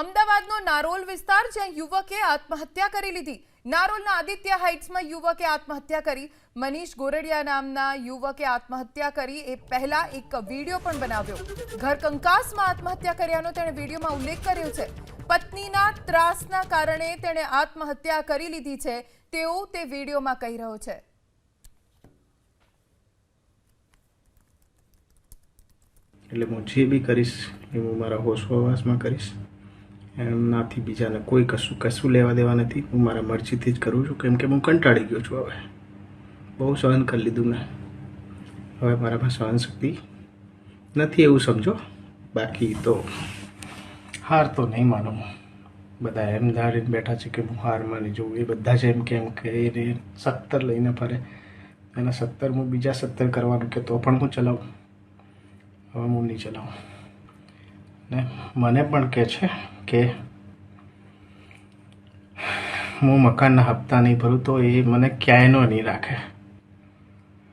અમદાવાદનો નારોલ વિસ્તાર જ્યાં યુવકે આત્મહત્યા કરી લીધી. નારોલના આદિત્ય હાઇટ્સમાં યુવકે આત્મહત્યા કરી. મનીષ ગોરડિયા નામના યુવકે આત્મહત્યા કરી. એ પહેલા એક વીડિયો પણ બનાવ્યો. ઘર કંકાસમાં આત્મહત્યા કર્યાનો તેણે વિડીયોમાં ઉલ્લેખ કર્યો છે. પત્નીના ત્રાસના કારણે તેણે આત્મહત્યા કરી લીધી છે. તેવું તે વિડીયોમાં કહી રહ્યો છે. એટલે હું જે બી કરીશ એ હું મારા હોશવાસમાં કરીશ. એમનાથી બીજાને કોઈ કશું કશું લેવા દેવા નથી. હું મારા મરજીથી જ કરું છું, કેમ કે હું કંટાળી ગયો છું હવે. બહુ સહન કરી લીધું મેં. હવે મારામાં સહન શક્તિ નથી એવું સમજો. બાકી તો હાર તો નહીં માનું. બધા એમ ધારીને બેઠા છે કે હું હાર માની જોઉં. એ બધા છે એમ કેમ કે એ સત્તર લઈને ફરે. એના સત્તર હું બીજા સત્તર કરવાનું કે તો પણ હું ચલાવું. હવે હું નહીં ચલાવું. ને મને પણ કહે છે કે હું મકાનના હપ્તા નહીં ભરું તો એ મને ક્યાંયનો નહીં રાખે.